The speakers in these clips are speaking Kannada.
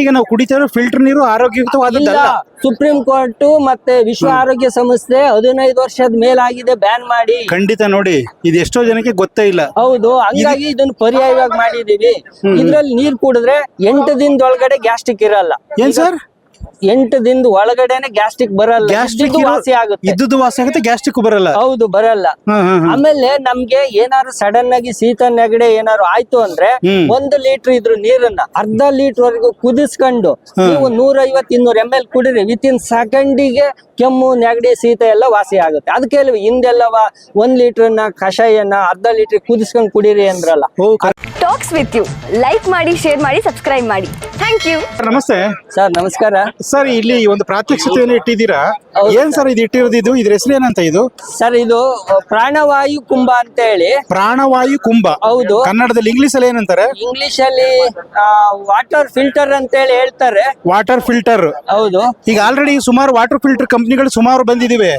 ಈಗ ನಾವು ಕುಡಿತಾ ಫಿಲ್ಟರ್ ನೀರು ಆರೋಗ್ಯಯುತವಾದದ್ದಲ್ಲ? ಸುಪ್ರೀಂ ಕೋರ್ಟ್ ಮತ್ತೆ ವಿಶ್ವ ಆರೋಗ್ಯ ಸಂಸ್ಥೆ ಹದಿನೈದು ವರ್ಷದ ಮೇಲಾಗಿದೆ ಬ್ಯಾನ್ ಮಾಡಿ. ಖಂಡಿತ ನೋಡಿ ಇದು ಎಷ್ಟೋ ಜನಕ್ಕೆ ಗೊತ್ತೇ ಇಲ್ಲ. ಹೌದು ಹಂಗಾಗಿ ಇದನ್ನ ಪರ್ಯಾಯವಾಗಿ ಮಾಡಿದೀವಿ. ಇದ್ರಲ್ಲಿ ನೀರ್ ಕುಡಿದ್ರೆ ಎಂಟು ದಿನದೊಳಗಡೆ ಗ್ಯಾಸ್ಟ್ರಿಕ್ ಇರಲ್ಲ. ಏನ್ ಸರ್? ಎಂಟು ದಿನದ ಒಳಗಡೆನೆ ಗ್ಯಾಸ್ಟ್ರಿಕ್ ಬರಲ್ಲ. ಗ್ಯಾಸ್ಟ್ರಿಕ್ ವಾಸಿ ಆಗುತ್ತೆ. ಇದ್ದಿದ್ ವಾಸಿ ಆಗುತ್ತೆ ಗ್ಯಾಸ್ಟ್ರಿಕ್ ಬರಲ್ಲ. ಹೌದು ಬರಲ್ಲ. ಆಮೇಲೆ ನಮ್ಗೆ ಏನಾದ್ರು ಸಡನ್ ಆಗಿ ಶೀತ ನೆಗಡೆ ಏನಾದ್ರು ಆಯ್ತು ಅಂದ್ರೆ. ಒಂದು ಲೀಟರ್ ಇದ್ರು ನೀರನ್ನ ಅರ್ಧ ಲೀಟರ್ ವರೆಗೂ ಕುದಿಸ್ಕೊಂಡು ನೀವು ನೂರ ಐವತ್ ಇನ್ನೂರ ಎಂ ಎಲ್ ಕುಡಿರಿ ವಿತ್ ಇನ್ ಸೆಕೆಂಡಿಗೆ ಕೆಮ್ಮು ನೆಗಡಿ ಶೀತ ಎಲ್ಲ ವಾಸಿ ಆಗುತ್ತೆ. ಅದಕ್ಕೆ ಹಿಂದೆಲ್ಲವಾ ಒಂದ್ ಲೀಟರ್ನ ಕಷಾಯನ ಅರ್ಧ ಲೀಟರ್ ಕುದಿಸ್ಕೊಂಡು ಕುಡಿರಿ ಅಂದ್ರಲ್ಲ. ಟಾಕ್ಸ್ ವಿತ್ ಯು ಲೈಕ್ ಮಾಡಿ ಶೇರ್ ಮಾಡಿ ಸಬ್ಸ್ಕ್ರೈಬ್ ಮಾಡಿ. ಥ್ಯಾಂಕ್ ಯು ನಮಸ್ತೆ. ಸರ್ ನಮಸ್ಕಾರ. ಸರ್ ಇಲ್ಲಿ ಒಂದು ಪ್ರಾತ್ಯಕ್ಷತೆಯನ್ನು ಇಟ್ಟಿದ್ದೀರಾ? ಏನ್ ಸರ್ ಇದು ಇಟ್ಟಿರೋದು ಇದು ಇದ್ರ ಹೆಸರು ಏನಂತ ಇದು? ಸರ್ ಇದು ಪ್ರಾಣವಾಯು ಕುಂಭ ಅಂತ ಹೇಳಿ ಪ್ರಾಣವಾಯು ಕುಂಭ. ಹೌದು. ಕನ್ನಡದಲ್ಲಿ ಇಂಗ್ಲಿಷ್ ಅಲ್ಲಿ ಏನಂತಾರೆ? ಇಂಗ್ಲಿಷ್ ಅಲ್ಲಿ ವಾಟರ್ ಫಿಲ್ಟರ್ ಅಂತ ಹೇಳಿ ಹೇಳ್ತಾರೆ. Water filter. ಹೌದು. ಈಗ ಆಲ್ರೆಡಿ ಸುಮಾರು ವಾಟರ್ ಫಿಲ್ಟರ್ ಕಂಪ್ನಿಗಳು ಸುಮಾರು ಬಂದಿದಿವೆ.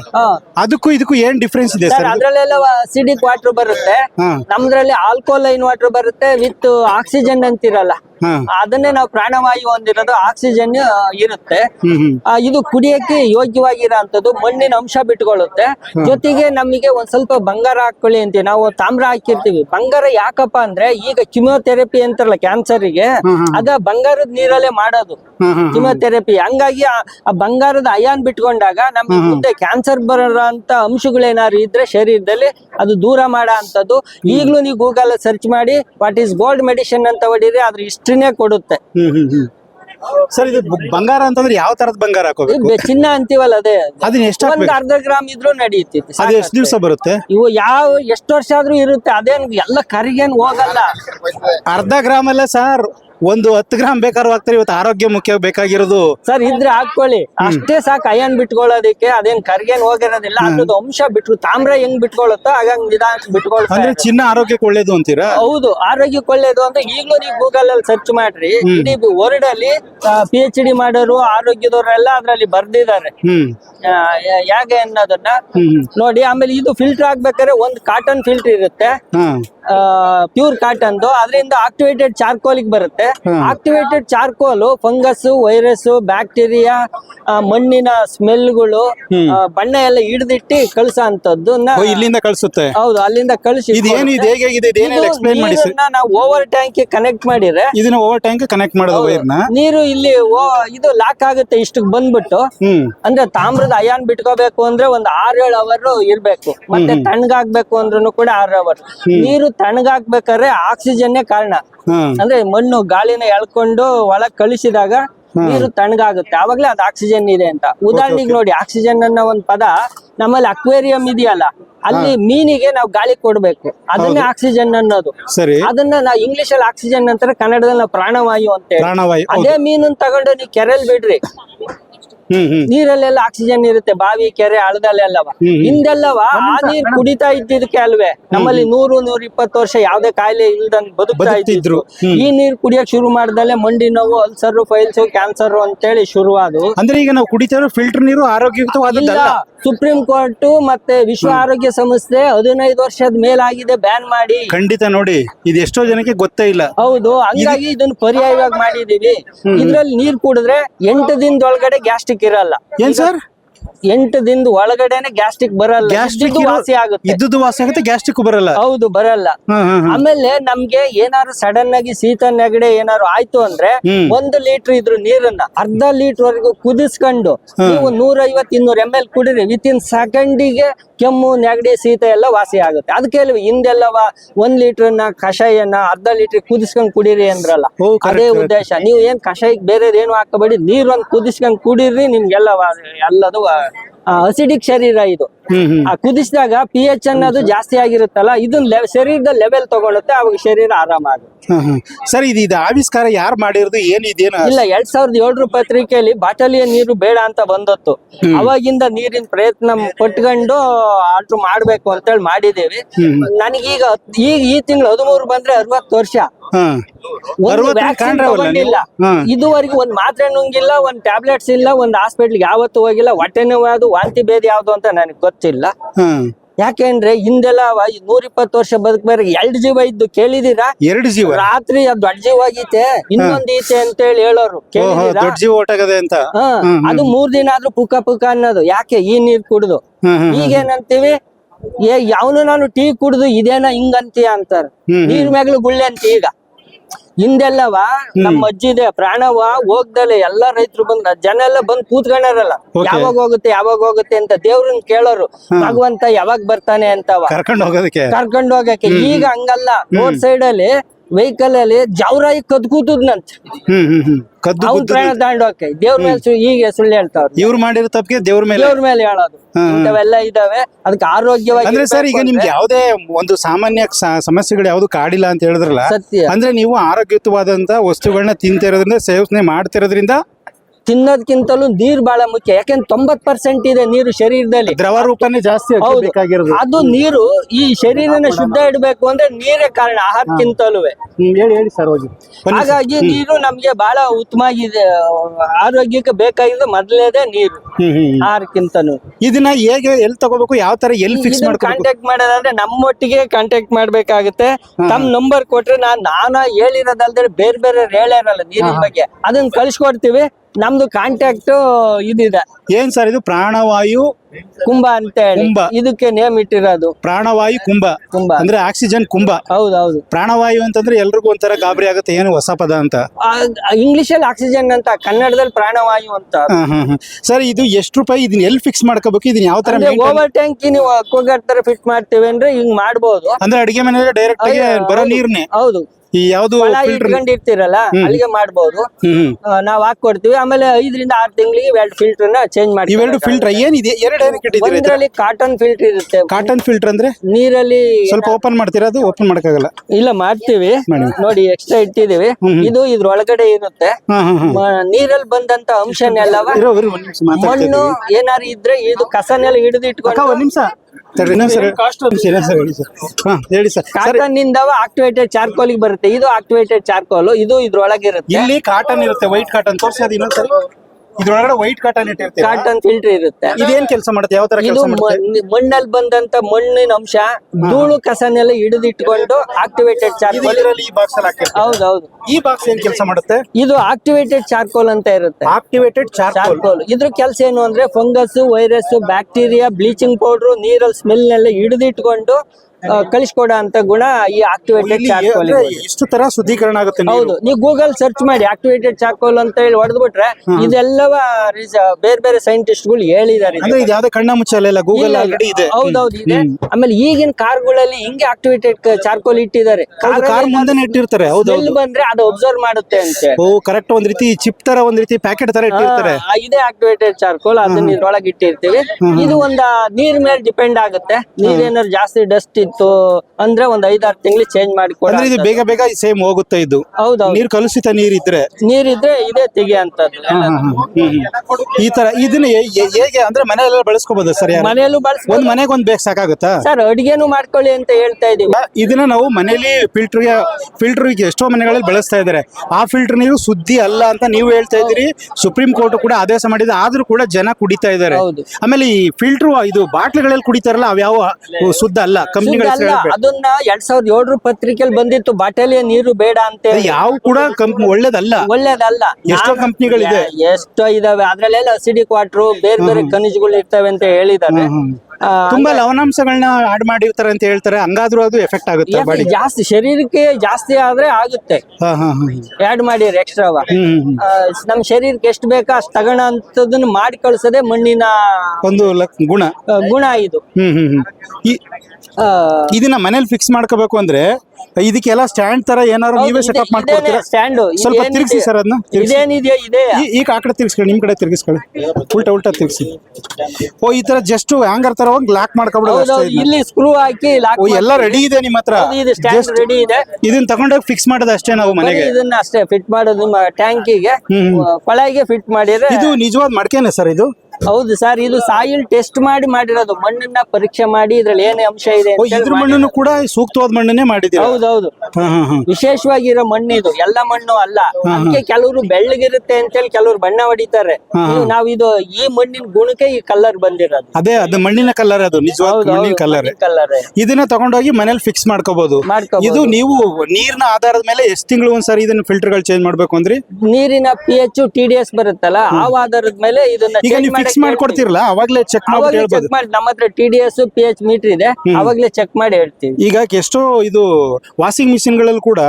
ಅದಕ್ಕೂ ಇದಕ್ಕೂ ಏನ್ ಡಿಫ್ರೆನ್ಸ್ ಇದೆ ಸರ್ ಅದ್ರಲ್ಲೆಲ್ಲ ಸಿಡಿಕ್ ವಾಟರ್ ಬರುತ್ತೆ. ನಮ್ದ್ರಲ್ಲಿ ಆಲ್ಕೋಲೈನ್ ವಾಟರ್ ಬರುತ್ತೆ ವಿತ್ ಆಕ್ಸಿಜನ್ ಅಂತಿರಲ್ಲ. ಅದನ್ನೇ ನಾವು ಪ್ರಾಣವಾಯು ಹೊಂದಿರೋದು ಆಕ್ಸಿಜನ್ ಇರುತ್ತೆ. ಇದು ಕುಡಿಯಕ್ಕೆ ಯೋಗ್ಯವಾಗಿರೋ ಅಂತದ್ದು ಮಣ್ಣಿನ ಅಂಶ ಬಿಟ್ಕೊಳ್ಳುತ್ತೆ. ಜೊತೆಗೆ ನಮಗೆ ಒಂದ್ ಸ್ವಲ್ಪ ಬಂಗಾರ ಹಾಕೊಳ್ಳಿ ಅಂತೀವಿ. ನಾವು ತಾಮ್ರ ಹಾಕಿರ್ತೀವಿ. ಬಂಗಾರ ಯಾಕಪ್ಪ ಅಂದ್ರೆ ಈಗ ಕಿಮೋಥೆರಪಿ ಅಂತಾರಲ್ಲ ಕ್ಯಾನ್ಸರ್ಗೆ ಅದ ಬಂಗಾರದ ನೀರಲ್ಲೇ ಮಾಡೋದು. ಕಿಮೋಥೆರಪಿ ಹಂಗಾಗಿ ಆ ಬಂಗಾರದ ಅಯಾನ್ ಬಿಟ್ಕೊಂಡಾಗ ನಮ್ಗೆ ಮುಂದೆ ಕ್ಯಾನ್ಸರ್ ಬರೋ ಅಂತ ಅಂಶಗಳೇನಾದ್ರು ಇದ್ರೆ ಶರೀರದಲ್ಲಿ ಅದು ದೂರ ಮಾಡೋ ಅಂತದ್ದು ಈಗಲೂ ನೀವು ಗೂಗಲ್ ಸರ್ಚ್ ಮಾಡಿ ವಾಟ್ ಈಸ್ ಗೋಲ್ಡ್ ಮೆಡಿಸಿನ್ ಅಂತ ಹೊಡಿದ್ರೆ ಅದ್ರ ಹಿಸ್ಟ್ರಿನೇ ಕೊಡುತ್ತೆ? ಹ್ಮ್ ಹ್ಮ್ ಹ್ಮ್. ಸರ್ ಇದು ಬಂಗಾರ ಅಂತಂದ್ರೆ ಯಾವ ತರದ ಬಂಗಾರ ಹಾಕೋಬೇಕು ಇದು ಚಿನ್ನ ಅಂತೀವಲ್ಲ ಅದೇ. ಅದನ್ನ ಎಷ್ಟು ಒಂದ್ ಹಾಕ್ಬೇಕು? ಅರ್ಧ ಗ್ರಾಮ್ ಇದ್ರೂ ನಡೆಯುತ್ತೆ ಅದು ಎಷ್ಟು ದಿವಸ ಬರುತ್ತೆ? ಇವು ಯಾವ ಎಷ್ಟು ವರ್ಷ ಆದ್ರೂ ಇರುತ್ತೆ ಅದೇನ್ ಎಲ್ಲ ಕರಿಗೇನ್ ಹೋಗಲ್ಲ. ಅರ್ಧ ಗ್ರಾಮ್ ಅಲ್ಲ ಸರ್. ಒಂದು ಹತ್ತು ಗ್ರಾಮ್ ಬೇಕಾದ್ರೂ ಹಾಕ್ತಾರೆ. ಇವತ್ತು ಆರೋಗ್ಯ ಮುಖ್ಯ ಬೇಕಾಗಿರೋದು. ಸರ್ ಇದ್ರೆ ಹಾಕೊಳ್ಳಿ ಅಷ್ಟೇ ಸಾಕು ಅಯನ್ ಬಿಟ್ಕೊಳ್ಳೋದಕ್ಕೆ ಅದೇನ್ ಕರ್ಗೇನ್ ಹೋಗಿರೋದಿಲ್ಲ ಅದ್ರದ್ದು ಅಂಶ ಬಿಟ್ರು ತಾಮ್ರ ಹೆಂಗ್ ಬಿಟ್ಕೊಳ್ಳುತ್ತೋ ಹಾಗಂಗ್ ನಿಧಾನ ಬಿಟ್ಕೊಳ್ತಾ ಅಂದ್ರೆ ಚಿನ್ನ ಆರೋಗ್ಯಕ್ಕೆ ಒಳ್ಳೇದು ಅಂತೀರಾ? ಹೌದು ಆರೋಗ್ಯಕ್ಕೆ ಒಳ್ಳೇದು ಅಂತ ಈಗಲೂ ನೀವು ಗೂಗಲ್ ಅಲ್ಲಿ ಸರ್ಚ್ ಮಾಡ್ರಿ ಇಡೀ ವರ್ಲ್ಡ್ ಅಲ್ಲಿ ಪಿ ಎಚ್ ಡಿ ಮಾಡೋರು ಆರೋಗ್ಯದವರೆಲ್ಲ ಅದ್ರಲ್ಲಿ ಬರ್ದಿದ್ದಾರೆ. ಹ್ಮ್. ಆ, ಯಾ- ಹೇಗೆ ಅನ್ನೋದನ್ನ ನೋಡಿ ಆಮೇಲೆ ಇದು ಫಿಲ್ಟರ್ ಆಗ್ಬೇಕಾದ್ರೆ ಒಂದು ಕಾಟನ್ ಫಿಲ್ಟರ್ ಇರುತ್ತೆ. ಪ್ಯೂರ್ ಕಾಟನ್ ಅದರಿಂದ ಆಕ್ಟಿವೇಟೆಡ್ ಚಾರ್ಕೋಲಿಗೆ ಬರುತ್ತೆ. Activated charcoal fungus virus bacteria ಮಣ್ಣಿನ ಸ್ಮೆಲ್ಗಳು ಬಣ್ಣ ಎಲ್ಲ ಹಿಡ್ದಿಟ್ಟು ಕಳ್ಸೋ ಅಂತದ್ದನ್ನ ಓ, ಇಲ್ಲಿಂದ ಕಳ್ಸುತ್ತೆ. ಹೌದು ಅಲ್ಲಿಂದ ಕಳಿಸಿ ಇದು ಏನು ಇದು ಹೇಗೆ ಇದೆ ಇದು ಏನೆಲ್ಲ ಎಕ್ಸ್ಪ್ಲೈನ್ ಮಾಡಿ ಸರ್ ನಾವು ಓವರ್ ಟ್ಯಾಂಕ್ ಕನೆಕ್ಟ್ ಮಾಡಿದ್ರೆ ಇದನ್ನ ಓವರ್ ಟ್ಯಾಂಕ್ ಕನೆಕ್ಟ್ ಮಾಡೋದು ವೈರ್ನ? ನೀರು ಇಲ್ಲಿ ಓ- ಇದು ಲಾಕ್ ಆಗುತ್ತೆ ಇಷ್ಟಕ್ಕೆ ಬಂದ್ಬಿಟ್ಟು. ಅಂದ್ರೆ ತಾಮ್ರದ ಅಯಾನ್ ಬಿಟ್ಕೋಬೇಕು ಅಂದ್ರೆ ಒಂದ್ ಆರ್ ಏಳು ಅವರ್ ಇರ್ಬೇಕು. ಮತ್ತೆ ತಣ್ಣಗಾಗ್ಬೇಕು ಅಂದ್ರೂ ಕೂಡ ಆರ್ ಅವರ್ ನೀರು ತಣ್ಣಗಾಗ್ಬೇಕಾದ್ರೆ ಆಕ್ಸಿಜನ್ ಕಾರಣ. ಅಂದ್ರೆ ಮಣ್ಣು ಗಾಳಿನ ಎಳ್ಕೊಂಡು ಒಳಗ್ ಕಳಿಸಿದಾಗ ನೀರು ತಣ್ಣಗಾಗುತ್ತೆ. ಆವಾಗ್ಲೇ ಅದು ಆಕ್ಸಿಜನ್ ಇದೆ ಅಂತ. ಉದಾಹರಣೆಗೆ ನೋಡಿ ಆಕ್ಸಿಜನ್ ಅನ್ನೋ ಒಂದ್ ಪದ ನಮ್ಮಲ್ಲಿ ಅಕ್ವೇರಿಯಂ ಇದೆಯಲ್ಲ ಅಲ್ಲಿ ಮೀನಿಗೆ ನಾವು ಗಾಳಿ ಕೊಡ್ಬೇಕು. ಅದನ್ನೇ ಆಕ್ಸಿಜನ್ ಅನ್ನೋದು. ಸರಿ. ಅದನ್ನ ನಾವು ಇಂಗ್ಲಿಷ್ ಅಲ್ಲಿ ಆಕ್ಸಿಜನ್ ಅಂತಾರೆ ಕನ್ನಡದಲ್ಲಿ ನಾವು ಪ್ರಾಣವಾಯು ಅಂತ ಹೇಳಿ. ಅದೇ ಮೀನನ್ನ ತಗೊಂಡು ನೀವು ಕೆರೆಲ್ ಬಿಡ್ರಿ. ನೀರಲ್ಲೆಲ್ಲ ಆಕ್ಸಿಜನ್ ಇರುತ್ತೆ ಬಾವಿ ಕೆರೆ ಹಳದಲ್ಲೆಲ್ಲವ ಹಿಂದೆಲ್ಲವ ಆ ನೀರ್ ಕುಡಿತಾ ಇದ್ದಿದ್ದಕ್ಕೆ ಅಲ್ವೇ. ನಮ್ಮಲ್ಲಿ ನೂರು ನೂರ ಇಪ್ಪತ್ತು ವರ್ಷ ಯಾವ್ದೇ ಕಾಯಿಲೆ ಇಲ್ದಂಗ್ ಬದುಕ್ತಾ ಇದ್ದಿದ್ರು ಇದ್ರು ಈ ನೀರ್ ಕುಡಿಯಕ್ ಶುರು ಮಾಡ್ದಲೆ ಮಂಡಿ ನೋವು ಅಲ್ಸರ್ ಫೈಲ್ಸ್ ಕ್ಯಾನ್ಸರ್ ಅಂತೇಳಿ ಶುರುವಾದು. ಅಂದ್ರೆ ಈಗ ನಾವು ಕುಡಿತಾ ಫಿಲ್ಟರ್ ನೀರು ಆರೋಗ್ಯಯುತವಾದ ಸುಪ್ರೀಂ ಕೋರ್ಟ್ ಮತ್ತೆ ವಿಶ್ವ ಆರೋಗ್ಯ ಸಂಸ್ಥೆ ಹದಿನೈದು ವರ್ಷದ ಮೇಲಾಗಿದೆ ಬ್ಯಾನ್ ಮಾಡಿ. ಖಂಡಿತ ನೋಡಿ ಇದು ಎಷ್ಟೋ ಜನಕ್ಕೆ ಗೊತ್ತೇ ಇಲ್ಲ. ಹೌದು ಹಂಗಾಗಿ ಇದನ್ನ ಪರ್ಯಾಯವಾಗಿ ಮಾಡಿದೀವಿ ಇದ್ರಲ್ಲಿ ನೀರ್ ಕುಡಿದ್ರೆ ಎಂಟು ದಿನದೊಳಗಡೆ ಗ್ಯಾಸ್ಟ್ರಿಕ್ ಇರಲ್ಲ. ಏನ್ ಸರ್? ಎಂಟು ದಿನದ ಒಳಗಡೆನೆ ಗ್ಯಾಸ್ಟ್ರಿಕ್ ಬರಲ್ಲ. ಗ್ಯಾಸ್ಟ್ರಿಕ್ ವಾಸಿ ಆಗುತ್ತೆ. ಇದ್ದು ವಾಸಿ ಆಗುತ್ತೆ ಗ್ಯಾಸ್ಟ್ರಿಕ್ ಬರಲ್ಲ. ಹೌದು ಬರಲ್ಲ. ಆಮೇಲೆ ನಮ್ಗೆ ಏನಾದ್ರು ಸಡನ್ ಆಗಿ ಶೀತ ನೆಗಡೆ ಏನಾದ್ರು ಆಯ್ತು ಅಂದ್ರೆ. ಒಂದು ಲೀಟರ್ ಇದ್ರು ನೀರನ್ನ ಅರ್ಧ ಲೀಟರ್ ವರೆಗೂ ಕುದಿಸ್ಕೊಂಡು ನೀವು ನೂರ ಐವತ್ ಇನ್ನೂರ ಎಂ ಎಲ್ ಕುಡಿರಿ ವಿತ್ ಇನ್ ಸೆಕೆಂಡಿಗೆ ಕೆಮ್ಮು ನೆಗಡಿ ಶೀತ ಎಲ್ಲ ವಾಸಿ ಆಗುತ್ತೆ. ಅದಕ್ಕೆ ಹಿಂದೆಲ್ಲವ ಹಿಂದೆಲ್ಲ ಲೀಟರ್ ಒಂದ್ ಲೀಟರ್ನ ಕಷಾಯನ ಅರ್ಧ ಲೀಟರ್ ಕುದಿಸ್ಕೊಂಡ್ ಕುಡೀರಿ ಅಂದ್ರಲ್ಲ. ಅದೇ ಉದ್ದೇಶ. ನೀವು ಏನ್ ಕಷಾಯಕ್ಕೆ ಬೇರೆ ಏನು ಹಾಕಬೇಡಿ ನೀರ್ ಒಂದ್ ಕುದಿಸ್ಕೊಂಡ್ ಕುಡೀರಿ ನಿಮ್ಗೆಲ್ಲ ಎಲ್ಲದು ಅಸಿಡಿಕ್ ಶರೀರ ಇದು. ಆ ಕುದಿಸಿದಾಗ ಪಿ ಎಚ್ ಅನ್ನೋದು ಜಾಸ್ತಿ ಆಗಿರುತ್ತಲ್ಲ ಇದನ್ನ ಶರೀರದ ಲೆವೆಲ್ ತಗೊಳುತ್ತೆ ಅವಾಗ ಶರೀರ ಆರಾಮಾಗುತ್ತೆ ಸರ್ ಇದು ಇದು ಆವಿಷ್ಕಾರ ಯಾರು ಮಾಡಿರೋದು? ಏನು ಇದೇನು? ಇಲ್ಲ ಎರಡ್ ಸಾವಿರದ ಏಳರ ಪತ್ರಿಕೆಯಲ್ಲಿ ಬಾಟಲಿಯ ನೀರು ಬೇಡ ಅಂತ ಬಂದತ್ತು. ಅವಾಗಿಂದ ನೀರಿನ ಪ್ರಯತ್ನ ಪಟ್ಕೊಂಡು ಆರ್ಡ್ರ್ ಮಾಡ್ಬೇಕು ಅಂತೇಳಿ ಮಾಡಿದೇವಿ ನನಗೀಗ ಹತ್- ಈಗ ಈ ತಿಂಗಳು ಹದಿಮೂರು ಬಂದ್ರೆ ಅರವತ್ತು ವರ್ಷ. ಹ್ಮ್ ಒಂದು ಅರವತ್ತರಲ್ಲಿ ವ್ಯಾಕ್ಸಿನ್ ಕಾಣ್ರವಲ್ಲ ತಗೊಂಡಿಲ್ಲ. ನೀವು? ಹ್ಮ್. ಇದುವರೆಗೂ ಒಂದ್ ಮಾತ್ರೆ ನುಂಗಿಲ್ಲ ಒಂದ್ ಟ್ಯಾಬ್ಲೆಟ್ಸ್ ಇಲ್ಲ ಒಂದ್ ಹಾಸ್ಪಿಟ್ಲ್ ಯಾವತ್ತು ಹೋಗಿಲ್ಲ. ಹೊಟ್ಟೆ ನೋವು ಯಾವ್ದು ವಾಂತಿ ಭೇದ ಯಾವ್ದು ಅಂತ ನನಗೆ ಗೊತ್ತಿಲ್ಲ. ಯಾಕೆಂದ್ರೆ ಹಿಂದೆಲ್ಲ ನೂರ ಇಪ್ಪತ್ತು ವರ್ಷ ಬದುಕ್ಬೇರೆ ಎರಡು ಜೀವ ಇದ್ದು ಕೇಳಿದೀರಾ? ಎರಡು ಜೀವ. ರಾತ್ರಿ ಅದ್ ದೊಡ್ಡ ಜೀವ ಆಗೈತೆ ಇನ್ನೊಂದ್ ಈತೆ ಅಂತ ಹೇಳಿ ಹೇಳೋರು ದೊಡ್ಡ ಜೀವ ಒಟ್ಟಾಗದೆ ಅಂತ. ಹಾ ಅದು ಮೂರ್ ದಿನ ಆದ್ರೂ ಪುಕ್ಕ ಪುಕ ಅನ್ನೋದು. ಯಾಕೆ ಈ ನೀರ್ ಕುಡ್ದು? ಈಗ ಏನಂತೀವಿ ಈಗೇನಂತೀವಿ? ಏ ಯಾವನು ನಾನು ಟೀ ಕುಡ್ದು ಇದೇನ ಹಿಂಗಂತೀಯ ಅಂತಾರ. ನೀರ್ ಮ್ಯಾಗ್ಲು ಗುಳ್ಳೆ ಅಂತ ಈಗ. ಹಿಂದೆಲ್ಲವ? ನಮ್ಮ ಅಜ್ಜಿದೆ ಪ್ರಾಣವ ಹೋಗ್ದಲೆ ಎಲ್ಲಾ ರೈತರು ಬಂದ ಜನ ಎಲ್ಲ ಬಂದ್ ಕೂತ್ಕೊಂಡಾರಲ್ಲ. ಯಾವಾಗ ಹೋಗುತ್ತೆ ಯಾವಾಗ ಹೋಗುತ್ತೆ ಅಂತ ದೇವ್ರನ್ ಕೇಳೋರು. ಭಗವಂತ ಯಾವಾಗ ಬರ್ತಾನೆ ಅಂತವ. ಕರ್ಕೊಂಡು ಹೋಗೋದಕ್ಕೆ? ಕರ್ಕೊಂಡು ಹೋಗಕ್ಕೆ ಈಗ ಹಂಗಲ್ಲ. ರೋಡ್ ಸೈಡ್ ಅಲ್ಲಿ ವೆಹಿಕಲ್ ಅಲ್ಲಿ ಜವರಾಯಿ ಕದ್ ಕೂತದ್ನಂತ. ಹ್ಮ್ ಹ್ಮ್ ಹ್ಮ್. ಕದ್ದು ಅವ್ನ್ ಪ್ರಾಣ ತಗೊಂಡೋಕೆ ದೇವ್ರ ಮೇಲೆ ಈಗ ಹೀಗೆ ಸುಳ್ಳು ಹೇಳ್ತಾವ್ರ. ಇವ್ರು ಮಾಡಿರೋ ತಪ್ಪಿಗೆ ದೇವ್ರ ಮೇಲೆ ದೇವ್ರ ಮೇಲೆ ಹೇಳೋದು. ಇಂಥವೆಲ್ಲ ಇದಾವೆ ಅದಕ್ಕೆ ಆರೋಗ್ಯವಾಗಿ ಅಂದ್ರೆ ಸರ್ ಈಗ ಇರ್ಬೇಕು ನಿಮ್ಗೆ ಯಾವುದೇ ಒಂದು ಸಾಮಾನ್ಯ ಸ- ಸಮಸ್ಯೆಗಳು ಯಾವ್ದು ಕಾಡಿಲ್ಲ ಅಂತ ಹೇಳಿದ್ರಲ್ಲ ಸತ್ಯ. ಅಂದ್ರೆ ನೀವು ಆರೋಗ್ಯಯುತವಾದಂತ ವಸ್ತುಗಳನ್ನ ತಿಂತಿರೋದ್ರಿಂದ ಸೇವನೆ ಮಾಡ್ತಿರೋದ್ರಿಂದ ತಿನ್ನೋದ್ಕಿಂತಲೂ ನೀರು ಬಹಳ ಮುಖ್ಯ. ಯಾಕೆಂದ್ರೆ ತೊಂಬತ್ ಪರ್ಸೆಂಟ್ ಇದೆ ನೀರು ಶರೀರದಲ್ಲಿ. ದ್ರವ ರೂಪನೇ ಜಾಸ್ತಿ ಹೌದು. ಅದು ನೀರು ಈ ಶರೀರನ ಶುದ್ಧ ಇಡಬೇಕು ಅಂದ್ರೆ ನೀರೇ ಕಾರಣ ಆಹಾರಕ್ಕಿಂತಲೂ ಹೇಳಿ ಹೇಳಿ ಸರ್. ಹೋಗಿ ಹಾಗಾಗಿ ನೀರು ನಮ್ಗೆ ಬಹಳ ಉತ್ತಮ ಆಗಿದೆ ಆರೋಗ್ಯಕ್ಕೆ ಬೇಕಾಗಿದ್ದು ಮೊದಲೇದೇ ನೀರು. ಆಹಾರಕ್ಕಿಂತನೂ ಇದನ್ನ ಹೇಗೆ ಎಲ್ಲಿ ತಗೋಬೇಕು ಯಾವ ತರ ಎಲ್ಲಿ ಫಿಕ್ಸ್ ಕಾಂಟ್ಯಾಕ್ಟ್ ಮಾಡೋದಂದ್ರೆ ನಮ್ಮೊಟ್ಟಿಗೆ ಕಾಂಟ್ಯಾಕ್ಟ್ ಮಾಡ್ಬೇಕಾಗುತ್ತೆ. ತಮ್ಮ ನಂಬರ್ ಕೊಟ್ರೆ ನಾನು ನಾನ ಹೇಳಿರೋದಲ್ದ್ರೆ ಬೇರೆ ಬೇರೆ ಹೇಳಿರಲ್ಲ ನೀರಿನ ಬಗ್ಗೆ. ಅದನ್ನ ಕಳ್ಸಿಕೊಡ್ತೀವಿ. ನಮ್ದು ಕಾಂಟ್ಯಾಕ್ಟ್ ಇದಿದೆ. ಏನ್ ಸರ್ ಇದು? ಪ್ರಾಣವಾಯು ಕುಂಭ ಅಂತ ಹೇಳಿ ಕುಂಭ. ಇದಕ್ಕೆ ನೇಮ್ ಇಟ್ಟಿರೋದು. ಪ್ರಾಣವಾಯು ಕುಂಭ. ಕುಂಭ. ಅಂದ್ರೆ ಆಕ್ಸಿಜನ್ ಕುಂಭ. ಹೌದೌದು. ಪ್ರಾಣವಾಯು ಅಂತಂದ್ರೆ ಎಲ್ರಿಗೂ ಒಂಥರ ಗಾಬರಿ ಆಗುತ್ತೆ. ಏನು ಹೊಸ ಪದ ಅಂತ? ಇಂಗ್ಲಿಷ್ ಅಲ್ಲಿ ಆಕ್ಸಿಜನ್ ಅಂತ ಕನ್ನಡದಲ್ಲಿ ಪ್ರಾಣವಾಯು ಅಂತ. ಸರ್ ಇದು ಎಷ್ಟು ರೂಪಾಯಿ ಇದನ್ನ ಎಲ್ಲಿ ಫಿಕ್ಸ್ ಮಾಡ್ಕೋಬೇಕು? ಇದನ್ನ ಯಾವ ತರ maintain- ಓವರ್ ಟ್ಯಾಂಕ್ ನೀವು ತರ ಫಿಟ್ ಮಾಡ್ತೀವಿ ಅಂದ್ರೆ ಹಿಂಗ್ ಮಾಡಬಹುದು ಅಂದ್ರೆ ಅಡಿಗೆ ಮನೆಗೆ ಡೈರೆಕ್ಟ್ ಆಗಿ ಬರೋ ನೀರ್ನೆ? ಹೌದು. ಈ ಯಾವ್ದು ಹೊಲ ಇಟ್ಕೊಂಡಿರ್ತೀರಲ್ಲ ಅಲ್ಲಿಗೆ ಮಾಡ್ಬೋದು. ನಾವ್ ಹಾಕೊಡ್ತೀವಿ ಆಮೇಲೆ ಐದರಿಂದ ಆರು ತಿಂಗಳಿಗೆ ಎರಡು ಫಿಲ್ಟರ್ನ ಚೇಂಜ್ ಮಾಡಿ ಇವೆರಡು ಫಿಲ್ಟರ್ ಏನಿದೆ? ಎರಡು ಒಂದ್ರಲ್ಲಿ ಕಾಟನ್ ಫಿಲ್ಟರ್ ಇರುತ್ತೆ. ಕಾಟನ್ ಫಿಲ್ಟರ್ ಅಂದ್ರೆ? ನೀರಲ್ಲಿ ಸ್ವಲ್ಪ ಓಪನ್ ಮಾಡ್ತೀರಾ? ಅದು ಓಪನ್ ಮಾಡಕ್ಕಾಗಲ್ಲ. ಇಲ್ಲ ಮಾಡ್ತೀವಿ. ನೋಡಿ ಎಕ್ಸ್ಟ್ರಾ ಇಟ್ಟಿದೀವಿ ಇದು ಇದ್ರ ಒಳಗಡೆ ಇರುತ್ತೆ ನೀರಲ್ಲಿ ಬಂದಂತ ಮಾತಾಡ್ತಾ ಮಣ್ಣು ಏನಾರು ಇದ್ರೆ ಇದು ಕಸನೆಲ್ಲ ಹಿಡಿದು ಇಟ್ಕೊಂಡು ಒಂದ್ ನಿಮಿಷ. ಇನ್ನೊಂದ್ ಸರಿ. ಇನ್ನೊಂದ್ ಹೇಳಿ ಸರ್. ಹಾ ಹೇಳಿ ಸರ್. ಸರ್. ಕಾಟನ್ನಿಂದ ಆಕ್ಟಿವೇಟೆಡ್ ಚಾರ್ಕೋಲ್ ಬರುತ್ತೆ. ಇದು ಆಕ್ಟಿವೇಟೆಡ್ ಚಾರ್ಕೋಲ್ ಇದು ಇದ್ರೊಳಗಿರುತ್ತೆ. ಇಲ್ಲಿ ಕಾಟನ್ ಇರುತ್ತೆ ವೈಟ್ ಕಾಟನ್ ತೋರಿಸಿ ಅದು ಇನ್ನೊಂದ್ ಸರಿ ಇದ್ರೊಳಗಡೆ ವೈಟ್ ಕಾಟನ್ ಇಟ್ಟಿರ್ತೀವಿ ಕಾಟನ್ ಫಿಲ್ಟರ್ ಇರುತ್ತೆ. ಇದೇನ್ ಕೆಲಸ ಮಾಡುತ್ತೆ? ಯಾವ ತರ ಇದು ಕೆಲಸ ಮಾಡುತ್ತೆ ಮಣ್ಣಲ್ಲಿ ಬಂದಂತ ಮಣ್ಣಿನ ಅಂಶ ಧೂಳು ಕಸನೆಲ್ಲ ಹಿಡಿದಿಟ್ಕೊಂಡು ಆಕ್ಟಿವೇಟೆಡ್ ಇದು ಚಾರ್ಕೋಲ್ ಇದರಲ್ಲಿ ಈ ಬಾಕ್ಸ್ ಅಲ್ಲಿ ಹಾಕಿರ್ತೀವಿ ಹೌದೌದು. ಈ ಬಾಕ್ಸ್ ಏನ್ ಕೆಲಸ ಮಾಡುತ್ತೆ? ಇದು ಆಕ್ಟಿವೇಟೆಡ್ ಚಾರ್ಕೋಲ್ ಅಂತ ಇರುತ್ತೆ. ಆಕ್ಟಿವೇಟೆಡ್ ಚಾರ್ಕೋಲ್ ಚಾರ್ಕೋಲ್ ಇದ್ರ ಕೆಲಸ ಏನು ಅಂದ್ರೆ fungus virus bacteria bleaching powder ನೀರಲ್ಲಿ ಸ್ಮೆಲ್ ನೆಲ್ಲ ಹಿಡಿದಿಟ್ಕೊಂಡು ಕಳಿಸ್ಕೊಡೋ ಅಂತ ಗುಣ ಈ ಆಕ್ಟಿವೇಟೆಡ್ ಚಾರ್ಕೋಲ್ ಇಷ್ಟು ತರ ಶುದ್ಧೀಕರಣ ಆಗುತ್ತೆ. ಹೌದು ನೀವು ಗೂಗಲ್ ಸರ್ಚ್ ಮಾಡಿ ಆಕ್ಟಿವೇಟೆಡ್ ಚಾರ್ಕೋಲ್ ಅಂತ ಹೇಳಿ ಹೊಡೆದ್ಬಿಟ್ರೆ ಇದೆಲ್ಲವ ರೀಸ- ಬೇರೆ ಬೇರೆ ಸೈಂಟಿಸ್ಟ್ಗಳು ಹೇಳಿದ್ದಾರೆ ಅಂದ್ರೆ ಇದು ಯಾವ್ದೇ ಕಣ್ಣ ಮುಚ್ಚಲ್ಲ ಇಲ್ಲ ಗೂಗಲ್ ಆಲ್ರೆಡಿ ಇದೆ. ಹೌದೌದು ಇದೆ. ಆಮೇಲೆ ಈಗಿನ ಕಾರ್ಗಳಲ್ಲಿ ಹಿಂಗೆ ಆಕ್ಟಿವೇಟೆಡ್ ಚಾರ್ಕೋಲ್ ಇಟ್ಟಿದ್ದಾರೆ. ಕಾರ್ ಮುಂದೆ ಇಟ್ಟಿರ್ತಾರೆ. ಹೌದು ಬಂದ್ರೆ ಅದು ಒಬ್ಸರ್ವ್ ಮಾಡುತ್ತೆ ಅಂತ. ಓ ಕರೆಕ್ಟ್ ಒಂದ್ ರೀತಿ ಚಿಪ್ ತರ ಒಂದ್ ರೀತಿ ಪ್ಯಾಕೆಟ್ ತರ ಇಟ್ಟಿರ್ತಾರೆ. ಆ, ಇದೇ ಆಕ್ಟಿವೇಟೆಡ್ ಚಾರ್ಕೋಲ್ ಅದನ್ನ ಇದ್ರೊಳಗೆ ಇಟ್ಟಿರ್ತೀವಿ. ಇದು ಒಂದ ನೀರ್ ಮೇಲೆ ಡಿಪೆಂಡ್ ಆಗುತ್ತೆ. ನೀರ್ ಏನಾದ್ರು ಜಾಸ್ತಿ ಡಸ್ಟ್ ಇತ್ತು ಅಂದ್ರೆ ಒಂದ್ ಐದಾರು ತಿಂಗಳು ಚೇಂಜ್ ಮಾಡಿ ಅಂದ್ರೆ ಇದು ಬೇಗ ಬೇಗ ಸೇಮ್ ಹೋಗುತ್ತೆ ಇದು. ಹೌದೌದು. ನೀರ್ ಕಲುಷಿತ ನೀರಿದ್ರೆ ಇದ್ರೆ? ನೀರಿದ್ರೆ ಇದೇ ತೆಗಿಯಂತದ್ದು ಈ ತರ ಇದನ್ನ ಹೇ- ಹೇ- ಹೇಗೆ ಅಂದ್ರೆ ಮನೆಯಲ್ಲ ಬಳಸ್ಕೋಬಹುದು ಸರ್ ಯಾರು? ಮನೆಯಲ್ಲೂ ಒಂದ್ ಮನೆಗೆ ಒಂದ್ ಬೇಕ್ ಸಾಕಾಗುತ್ತಾ? ಸರ್ ಅಡಿಗೆನು ಮಾಡ್ಕೊಳ್ಳಿ ಅಂತ ಹೇಳ್ತಾ ಇದೀವಿ. ಇದನ್ನ ನಾವು ಮನೇಲಿ ಫಿಲ್ಟರ್ ಫಿಲ್ಟರ್ ಎಷ್ಟೋ ಮನೆಗಳಲ್ಲಿ ಬಳಸ್ತಾ ಇದ್ದಾರೆ ಆ ಫಿಲ್ಟರ್ ನೀರು ಸುದ್ದಿ ಅಲ್ಲ ಅಂತ ನೀವು ಹೇಳ್ತಾ ಇದ್ದೀರಿ. ಸುಪ್ರೀಂ ಕೋರ್ಟ್ ಕೂಡ ಆದೇಶ ಮಾಡಿದೆ. ಆದ್ರೂ ಕೂಡ ಜನ ಕುಡಿತಾ ಇದ್ದಾರೆ. ಹೌದು. ಆಮೇಲೆ ಈ ಫಿಲ್ಟರ್ ಇದು ಬಾಟ್ಲಿಗಳಲ್ಲಿ ಕುಡಿತಾರಲ್ಲ ಅವ್ಯಾವ ಶುದ್ಧ ಅಲ್ಲ ಸುದ್ದಿ ಅಲ್ಲ ಅದನ್ನ ಎರಡ್ ಸಾವಿರದ ಏಳರ ಪತ್ರಿಕೆಯಲ್ಲಿ ಬಂದಿತ್ತು ಬಾಟಲಿಯ ನೀರು ಬೇಡ ಅಂತ. ಯಾವ ಕೂಡ ಒಳ್ಳೇದಲ್ಲ. ಒಳ್ಳೇದಲ್ಲ. ಎಷ್ಟೋ ಕಂಪ್ನಿಗಳಿದೆ. ಎಷ್ಟೋ ಇದಾವೆ. ಅದ್ರಲ್ಲೆಲ್ಲ ಅಸಿಡಿಕ್ ವಾಟರ್ ಬೇರೆ ಬೇರೆ ಖನಿಜಗಳು ಇರ್ತವೆ ಅಂತ ಹೇಳಿದ್ದಾರೆ. ತುಂಬಾ ಲವಣಾಂಶಗಳನ್ನ ಆಡ್ ಮಾಡಿರ್ತಾರೆ ಅಂತ ಹೇಳ್ತಾರೆ. ಹಂಗಾದ್ರೂ ಅದು ಎಫೆಕ್ಟ್ ಆಗುತ್ತೆ ಬಾಡಿ ಜಾಸ್ತಿ ಶರೀರಕ್ಕೆ ಜಾಸ್ತಿ ಆದ್ರೆ ಆಗುತ್ತೆ. ಆಡ್ ಮಾಡಿರಿ ಎಕ್ಸ್ಟ್ರಾ. ನಮ್ ಶರೀರಕ್ಕೆ ಎಷ್ಟು ಬೇಕೋ ಅಷ್ಟು ತಗೋಣ ಅಂತದನ್ನ ಮಾಡಿ ಕಳ್ಸದೆ ಮಣ್ಣಿನ ಒಂದು ಗುಣ. ಗುಣ ಇದು. ಹ್ಮ್ ಹ್ಮ್ ಹ್ಮ್. ಆ, ಇದನ್ನ ಮನೇಲಿ ಫಿಕ್ಸ್ ಮಾಡ್ಕೋಬೇಕು ಅಂದ್ರೆ ಇದಕ್ಕೆಲ್ಲ ಸ್ಟ್ಯಾಂಡ್ ತರ ಏನಾದ್ರು ನೀವೇ ಸೆಟಪ್ ಮಾಡ್ಕೊಡ್ತೀರಾ? ಸ್ಟ್ಯಾಂಡ್ ಸ್ವಲ್ಪ ತಿರುಗಿಸಿ ಸರ್ ಅದನ್ನ. ಇದೇನಿದೆಯಾ ಇದೆ ಈ- ಕಡೆ ತಿರ್ಗಿಸ್ಕೊಳ್ಳಿ ನಿಮ್ ಕಡೆ ತಿರ್ಗಿಸ್ಕೊಳ್ಳಿ. ಉಲ್ಟಾ ಉಲ್ಟಾ ತಿರ್ಗಿಸಿ. ಓ ಈ ತರ ಜಸ್ಟ್ ಹ್ಯಾಂಗರ್ ತರ ಹೋಗಿ ಲಾಕ್ ಮಾಡ್ಕೊಬಿಡೋದು ಇಲ್ಲಿ ಸ್ಕ್ರೂ ಹಾಕಿ ಲಾಕ್ ಓ ಎಲ್ಲ ರೆಡಿ ಇದೆ ನಿಮ್ಮ ಹತ್ರ. ಇದು ಸ್ಟ್ಯಾಂಡ್ ರೆಡಿ ಇದೆ. ಇದನ್ನ ತಗೊಂಡೋಗಿ ಫಿಕ್ಸ್ ಮಾಡೋದು ಅಷ್ಟೇ ನಾವು ಮನೆಗೆ. ಇದನ್ನ ಅಷ್ಟೇ ಫಿಟ್ ಮಾಡೋದು ಟ್ಯಾಂಕಿಗೆ ಹ್ಮ್. ಕೊಳಾಯಿಗೆ ಫಿಟ್ ಮಾಡಿದ್ರೆ ಇದು ನಿಜವಾದ ಮಡಕೆನೆ ಸರ್ ಇದು? ಹೌದು ಸರ್ ಇದು ಸಾಯಿಲ್ ಟೆಸ್ಟ್ ಮಾಡಿ ಮಾಡಿರೋದು. ಮಣ್ಣನ್ನ ಪರೀಕ್ಷೆ ಮಾಡಿ ಇದ್ರಲ್ಲಿ ಏನೇ ಅಂಶ ಇದೆ ಅಂತ ಹೇಳಿ ಇದ್ರ ಮಣ್ಣನ್ನು ಕೂಡ ಸೂಕ್ತವಾದ ಮಣ್ಣನ್ನೇ ಮಾಡಿದ್ದೀರಾ? ಹೌದೌದು. ಹಾ ಹಾ ಹಾ. ವಿಶೇಷವಾಗಿರೋ ಮಣ್ಣು ಇದು. ಎಲ್ಲ ಮಣ್ಣು ಅಲ್ಲ. ಅದಕ್ಕೆ ಕೆಲವರು ಬೆಳ್ಳಗಿರುತ್ತೆ ಅಂತೇಳಿ ಕೆಲವರು ಬಣ್ಣ ಹೊಡಿತಾರೆ. ಇದು ನಾವು ಇದು ಈ ಮಣ್ಣಿನ ಗುಣಕ್ಕೆ ಈ ಕಲರ್ ಬಂದಿರೋದು. ಅದೇ ಅದು ಮಣ್ಣಿನ ಕಲರ್ ಅದು. ನಿಜವಾದ ಮಣ್ಣಿನ ಕಲರ್ ಕಲರ್ ಇದನ್ನ ತಗೊಂಡೋಗಿ ಮನೇಲಿ ಫಿಕ್ಸ್ ಮಾಡ್ಕೋಬಹುದು. ಇದು ನೀವು ನೀರಿನ ಆಧಾರದ ಮೇಲೆ ಎಷ್ಟು ತಿಂಗಳು ಒಂದ್ಸರಿ ಇದನ್ನ ಫಿಲ್ಟರ್ಗಳು ಚೇಂಜ್ ಮಾಡ್ಬೇಕು ಅಂದ್ರಿ? ನೀರಿನ P H T D S ಬರುತ್ತಲ್ಲ ಆ ಆಧಾರದ ಮೇಲೆ ಇದನ್ನ ಈಗ ನೀವು ಫಿಕ್ಸ್ ಮಾಡ್ಕೊಡ್ತಿರಲ್ಲ ಅವಾಗ್ಲೇ ಚೆಕ್ ಮಾಡಿ ಹೇಳ್ಬೋದು. ಚೆಕ್ ಮಾಡಿ ನಮ್ಮ ಹತ್ರ T D S P H meter ಇದೆ ಅವಾಗಲೇ ಚೆಕ್ ಮಾಡಿ ಹೇಳ್ತೀವಿ ಈಗ ಎಷ್ಟೋ ಇದು ವಾಷಿಂಗ್ ಮಿಷಿನ್ಗಳಲ್ಲಿ ಕೂಡ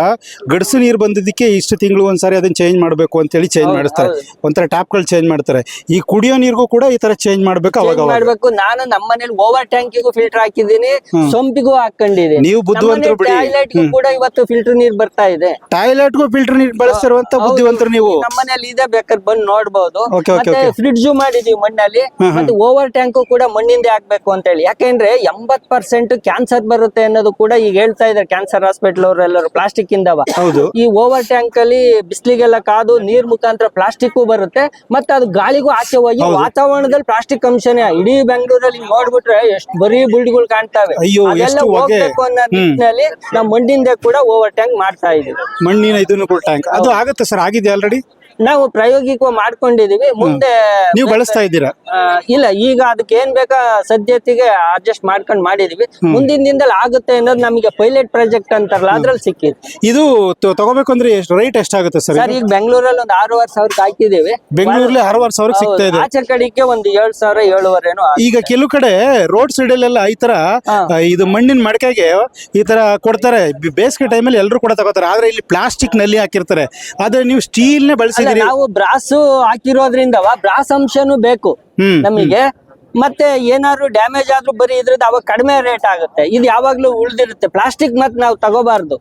ಗಡ್ಸು ನೀರು ಬಂದಿದ್ದಕ್ಕೆ ಇಷ್ಟು ತಿಂಗಳು ಒಂದ್ಸಾರಿ ಅದನ್ನ ಚೇಂಜ್ ಮಾಡಬೇಕು ಅಂತೇಳಿ ಚೇಂಜ್ ಮಾಡಿಸ್ತಾರೆ. ಒಂಥರ ಟ್ಯಾಪ್ಗಳು ಚೇಂಜ್ ಮಾಡ್ತಾರೆ. ಈ ಕುಡಿಯೋ ನೀರಿಗೂ ಕೂಡ ಈ ತರ ಚೇಂಜ್ ಮಾಡ್ಬೇಕು ಅವಾಗ ಅವಾಗ ಮಾಡ್ಬೇಕು. ನಾನು ನಮ್ಮ ಮನೇಲಿ ಓವರ್ ಟ್ಯಾಂಕಿಗೂ ಫಿಲ್ಟರ್ ಹಾಕಿದ್ದೀನಿ ಸೊಂಪಿಗೂ ಹಾಕೊಂಡಿದ್ದೀನಿ. ನೀವು ಬುದ್ಧಿವಂತರು ಬಿಡಿ. ಟಾಯ್ಲೆಟ್ ಕೂಡ ಇವತ್ತು ಫಿಲ್ಟರ್ ನೀರ್ ಬರ್ತಾ ಇದೆ. ಟಾಯ್ಲೆಟ್ ಟಾಯ್ಲೆಟ್ಗೂ ಫಿಲ್ಟರ್ ನೀರು ಬಳಸ್ತಿರುವಂತ ಬುದ್ಧಿವಂತರು ನೀವು. ನಮ್ಮ ಮನೇಲಿ ಇದೆ ಬೇಕಾದ್ರೆ ಬಂದು ನೋಡಬಹುದು ಫ್ರಿಡ್ಜ್ ಮಾಡಿದೀವಿ ಮಣ್ಣಲ್ಲಿ ಮತ್ತೆ ಓವರ್ ಟ್ಯಾಂಕ್ ಕೂಡ ಮಣ್ಣಿಂದ ಹಾಕ್ಬೇಕು ಅಂತ ಹೇಳಿ ಯಾಕೆಂದ್ರೆ ಎಂಬತ್ ಪರ್ಸೆಂಟ್ ಕ್ಯಾನ್ಸರ್ ಬರುತ್ತೆ ಅನ್ನೋದು ಕೂಡ ಈಗ ಹೇಳ್ತಾ ಇದ್ದಾರೆ ಕ್ಯಾನ್ಸರ್ ಹಾಸ್ಪಿಟಲ್ ಅವರೆಲ್ಲರೂ ಪ್ಲಾಸ್ಟಿಕ್ ಇಂದವ. ಈ ಓವರ್ ಟ್ಯಾಂಕ್ ಅಲ್ಲಿ ಬಿಸಿಲಿಗೆಲ್ಲ ಕಾದು ನೀರ್ ಮುಖಾಂತರ ಪ್ಲಾಸ್ಟಿಕ್ ಬರುತ್ತೆ ಮತ್ತೆ ಅದು ಗಾಳಿಗೂ ಆಚೆ ಹೋಗಿ ವಾತಾವರಣದಲ್ಲಿ ಪ್ಲಾಸ್ಟಿಕ್ ಅಂಶನೇ. ಇಡೀ ಬೆಂಗಳೂರಲ್ಲಿ ನೋಡ್ಬಿಟ್ರೆ ಎಷ್ಟು ಬರೀ ಬುಲ್ಡ್ಗಳು ಕಾಣ್ತಾವೆ. ಅದೆಲ್ಲ ಹೋಗ್ಬೇಕು ಅನ್ನೋ ನಿಟ್ಟಿನಲ್ಲಿ ನಾವು ಮಣ್ಣಿಂದ ಕೂಡ ಓವರ್ ಟ್ಯಾಂಕ್ ಮಾಡ್ತಾ ಇದೀವಿ. ಮಣ್ಣಿನ ಇದನ್ನು ಟ್ಯಾಂಕ್ ಅದು ಆಗುತ್ತೆ ಸರ್ ಆಗಿದೆ ಆಲ್ರೆಡಿ ನಾವು ಪ್ರಾಯೋಗಿಕ ಮಾಡ್ಕೊಂಡಿದೀವಿ. ಮುಂದೆ ನೀವು ಬಳಸ್ತಾ ಇದ್ದೀರಾ? ಇಲ್ಲ ಈಗ ಅದಕ್ಕೆ ಏನ್ ಬೇಕಾ ಸದ್ಯತೆಗೆ ಅಡ್ಜಸ್ಟ್ ಮಾಡ್ಕೊಂಡು ಮಾಡಿದೀವಿ. ಮುಂದಿನ ದಿನದಲ್ಲಿ ಆಗುತ್ತೆ ಅನ್ನೋದು ನಮಗೆ ಪೈಲಟ್ ಪ್ರಾಜೆಕ್ಟ್ ಅಂತಾರಲ್ಲ ಅದ್ರಲ್ಲಿ ಸಿಕ್ಕಿದೆ ಇದು ತಗೋಬೇಕು ಅಂದ್ರೆ ಎಷ್ಟು ರೈಟ್ ಎಷ್ಟಾಗುತ್ತೆ ಸರ್ ಸರ್ ಈಗ ಬೆಂಗಳೂರಲ್ಲಿ ಒಂದು ಆರೂವರೆ ಸಾವಿರಕ್ಕೆ ಹಾಕಿದೀವಿ ಬೆಂಗಳೂರಲ್ಲಿ ಆರೂವರೆ ಸಾವಿರಕ್ಕೆ ಸಿಗ್ತಾ ಇದೆ. ಆಚೆ ಕಡೆಗೆ ಒಂದು ಏಳು ಸಾವಿರ ಏಳುವರೆನೋ ಈಗ ಕೆಲವು ಕಡೆ ರೋಡ್ ಸೈಡ್ ಅಲ್ಲೆಲ್ಲ ಈ ತರ ಇದು ಮಣ್ಣಿನ ಮಡಕೆಗೆ ಈ ತರ ಕೊಡ್ತಾರೆ. ಬೇಸಿಗೆ ಟೈಮಲ್ಲಿ ಎಲ್ಲರೂ ಕೂಡ ತಗೋತಾರೆ. ಆದ್ರೆ ಇಲ್ಲಿ ಪ್ಲಾಸ್ಟಿಕ್ನಲ್ಲಿ ಹಾಕಿರ್ತಾರೆ. ಆದ್ರೆ ನೀವು ಸ್ಟೀಲ್ ನೇ ಅಲ್ಲ, ಬಳಸಿದಿರಿ ನಾವು ಬ್ರಾಸ್ ಹಾಕಿರೋದ್ರಿಂದ ಬ್ರಾಸ್ ಅಂಶನೂ ಬೇಕು. ನಮಗೆ ಮತ್ತೆ ಏನಾದ್ರು ಡ್ಯಾಮೇಜ್ ಆದ್ರೂ ಬರೀ ಇದ್ರದ್ದು ಅವಾಗ ಕಡಿಮೆ ರೇಟ್ ಆಗುತ್ತೆ. ಇದು ಯಾವಾಗ್ಲೂ ಉಳ್ದಿರುತ್ತೆ. ಪ್ಲಾಸ್ಟಿಕ್ ಮತ್ ನಾವು ತಗೋಬಾರ್ದು.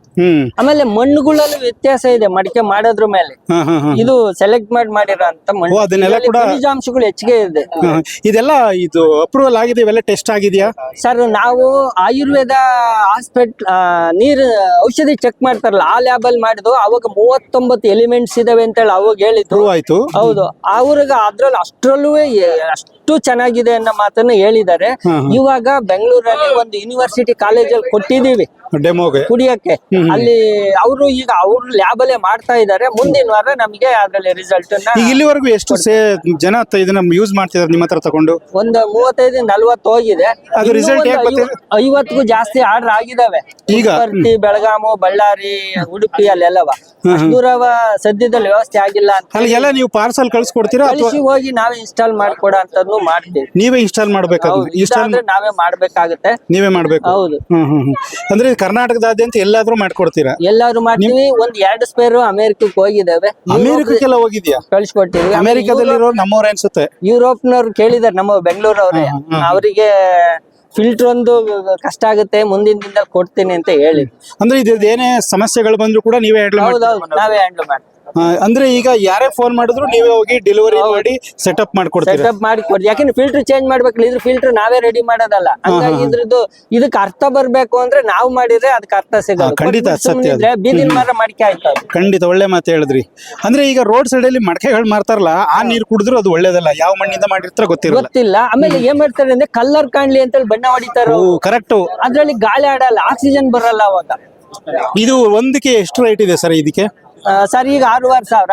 ಆಮೇಲೆ ಮಣ್ಣುಗಳಲ್ಲೂ ವ್ಯತ್ಯಾಸ ಇದೆ ಮಡಿಕೆ ಮಾಡೋದ್ರ ಮೇಲೆ. ಇದು ಸೆಲೆಕ್ಟ್ ಮಾಡಿ ಮಾಡಿರೋ ಅಂತ ಮಣ್ಣು. ಖನಿಜಾಂಶಗಳು ಹೆಚ್ಚಿಗೆ ಇದೆ. ಇದೆಲ್ಲ ಇದು ಅಪ್ರೂವಲ್ ಆಗಿದೆ ಇವೆಲ್ಲ ಟೆಸ್ಟ್ ಆಗಿದೆಯಾ? ಸರ್ ನಾವು ಆಯುರ್ವೇದ ಹಾಸ್ಪಿಟಲ್ ನೀರು ಔಷಧಿ ಚೆಕ್ ಮಾಡ್ತಾರಲ್ಲ ಆ ಲ್ಯಾಬ್ ಅಲ್ಲಿ ಮಾಡಿದ್ವು ಅವಾಗ ಮೂವತ್ತೊಂಬತ್ತು ಎಲಿಮೆಂಟ್ಸ್ ಇದಾವೆ ಅಂತ ಹೇಳಿ ಅವಾಗ ಹೇಳಿದ್ರು. ಆಯ್ತು. ಹೌದು. ಅವ್ರಿಗೆ ಅದ್ರಲ್ಲಿ ಅಷ್ಟರಲ್ಲೂ ಅಷ್ಟು ಚೆನ್ನಾಗಿದೆ ಅನ್ನೋ ಮಾತನ್ನ ಹೇಳಿದ್ದಾರೆ. ಇವಾಗ ಬೆಂಗಳೂರಲ್ಲಿ ಒಂದು ಯೂನಿವರ್ಸಿಟಿ ಕಾಲೇಜಲ್ಲಿ ಕೊಟ್ಟಿದೀವಿ ಡೆಮೋಗೆ. ಕುಡಿಯಕ್ಕೆ. ಅಲ್ಲಿ ಅವರು ಈಗ ಅವ್ರ ಲ್ಯಾಬ್ ಅಲ್ಲೇ ಮಾಡ್ತಾ ಇದ್ದಾರೆ. ಮುಂದಿನ ವಾರ ನಮಗೆ ಅದ್ರಲ್ಲಿ ರಿಸಲ್ಟ್ ಇಲ್ಲಿವರೆಗೂ ಎಷ್ಟು ಜನ ಇದನ್ನ ಯೂಸ್ ಮಾಡ್ತಿದ್ದಾರೆ ನಿಮ್ಮ ಹತ್ರ ತಗೊಂಡು? ಒಂದು ಮೂವತ್ತೈದು ನಲ್ವತ್ತು ಹೋಗಿದೆ. ಅದು ರಿಸಲ್ಟ್ result ಒಂದು ಹೇಗ್ ಐವ- ಜಾಸ್ತಿ ಆರ್ಡರ್ ಆಗಿದಾವೆ. ಈಗ? ಬೆಳಗಾವಿ ಬೆಳಗಾಮು ಬಳ್ಳಾರಿ ಉಡುಪಿ ಅಲ್ಲೆಲ್ಲವ. ಅಷ್ಟ್ ದೂರವ ಸದ್ಯದಲ್ಲಿ ವ್ಯವಸ್ಥೆ ಆಗಿಲ್ಲ ಅಂತ ಎಲ್ಲ ನೀವು ಪಾರ್ಸಲ್ ಕಳಿಸಿ ಹೋಗಿ ನಾವೇ ಇನ್ಸ್ಟಾಲ್ ಮಾಡ್ಕೊಡ ಮಾಡ್ತೀವಿ. ನೀವೇ ಇನ್ಸ್ಟಾಲ್ ಮಾಡ್ಬೇಕಾದ್ರೆ ಹೌದು ಇನ್ಸ್ಟಾಲ್ ಇದಾದ್ರೆ ನಾವೇ ಮಾಡ್ಬೇಕಾಗುತ್ತೆ. ನೀವೇ ಮಾಡ್ಬೇಕು. ಹೌದು. ಹ್ಮ್ ಹ್ಮ್ ಹ್ಮ್. ಅಂದ್ರೆ ಕರ್ನಾಟಕದಾದ್ಯಂತ ಎಲ್ಲಾದ್ರೂ ಮಾಡ್ಕೊಡ್ತೀರಾ? ಎಲ್ಲಾರು ಮಾಡ್ತೀವಿ. ಒಂದ್ ಎರಡ್ ಸ್ಪೇರ್ ಅಮೆರಿಕಕ್ಕೆ ಹೋಗಿದಾವೆ ಅಮೆರಿಕಕ್ಕೆಲ್ಲ ಹೋಗಿದ್ಯಾ? ಕಳ್ಸಿಕೊಡ್ತೀವಿ. ಅಮೆರಿಕದಲ್ಲಿರೋ ನಮ್ಮವ್ರ ಅನ್ಸುತ್ತೆ. ಯುರೋಪ್ನವ್ರು ಕೇಳಿದಾರೆ ನಮ್ಮ ಬೆಂಗಳೂರವ್ರೆ. ಅವರಿಗೆ ಫಿಲ್ಟರ್ ಒಂದು ಕಷ್ಟ ಆಗುತ್ತೆ ಮುಂದಿನ ದಿನದಲ್ಲಿ ಕೊಡ್ತೀನಿ ಅಂತ ಹೇಳಿ. ಅಂದ್ರೆ ಇದೇನೇ ಏನೇ ಸಮಸ್ಯೆಗಳು ಬಂದ್ರು ಕೂಡ ನೀವೇ ಹ್ಯಾಂಡಲ್ ಹೌದೌದು ನಾವೇ ಹ್ಯಾಂಡಲ್ ಮಾಡ್ತೀವಿ. ಅಂದ್ರೆ ಈಗ ಯಾರೇ ಫೋನ್ ಮಾಡಿದ್ರು ನೀವೇ ಹೋಗಿ ಡೆಲಿವರಿ ಮಾಡಿ ಸೆಟಪ್ ಮಾಡ್ಕೊಡ್ತೀರಾ? ಸೆಟಪ್ ಮಾಡಿ ಕೊಡ್ತೀವಿ ಯಾಕಂದ್ರೆ ಫಿಲ್ಟರ್ ಚೇಂಜ್ ಮಾಡ್ಬೇಕು ಇದ್ರ ಫಿಲ್ಟರ್ ನಾವೇ ರೆಡಿ ಮಾಡೋದಲ್ಲ. ಹಂಗಾಗಿ ಇದ್ರದ್ದು ಇದಕ್ಕೆ ಅರ್ಥ ಬರ್ಬೇಕು ಅಂದ್ರೆ ನಾವು ಮಾಡಿದ್ರೆ ಅದಕ್ಕೆ ಅರ್ಥ ಸಿಗಲ್ಲ. ಖಂಡಿತ, ಸತ್ಯ ಅದು. ಬೀದಿನ ಮರ ಮಡಿಕೆ ಆಯ್ತು ಅದು. ಖಂಡಿತ ಒಳ್ಳೆ ಮಾತು ಹೇಳಿದ್ರಿ. ಅಂದ್ರೆ ಈಗ ರೋಡ್ ಸೈಡ್ ಅಲ್ಲಿ ಮಡಕೆಗಳು ಮಾರ್ತಾರಲ್ಲ ಆ ನೀರು ಕುಡಿದ್ರು ಅದು ಒಳ್ಳೇದಲ್ಲ? ಯಾವ ಮಣ್ಣಿಂದ ಮಾಡಿರ್ತಾರ ಗೊತ್ತಿರಲ್ಲ. ಗೊತ್ತಿಲ್ಲ. ಆಮೇಲೆ ಏನ್ ಮಾಡ್ತಾರೆ ಅಂದ್ರೆ ಕಲ್ಲರ್ ಕಾಣ್ಲಿ ಅಂತೇಳಿ ಬಣ್ಣ ಹೊಡಿತಾರ? ಓ ಕರೆಕ್ಟ್ ಅದ್ರಲ್ಲಿ ಗಾಳಿ ಆಡಲ್ಲ ಆಕ್ಸಿಜನ್ ಬರಲ್ಲ ಅವಾಗ. ಇದು ಒಂದಕ್ಕೆ ಎಷ್ಟು ರೇಟ್ ಇದೆ ಸರ್ ಇದಕ್ಕೆ? ಸರ್ ಈಗ ಆರೂವರೆ ಸಾವಿರ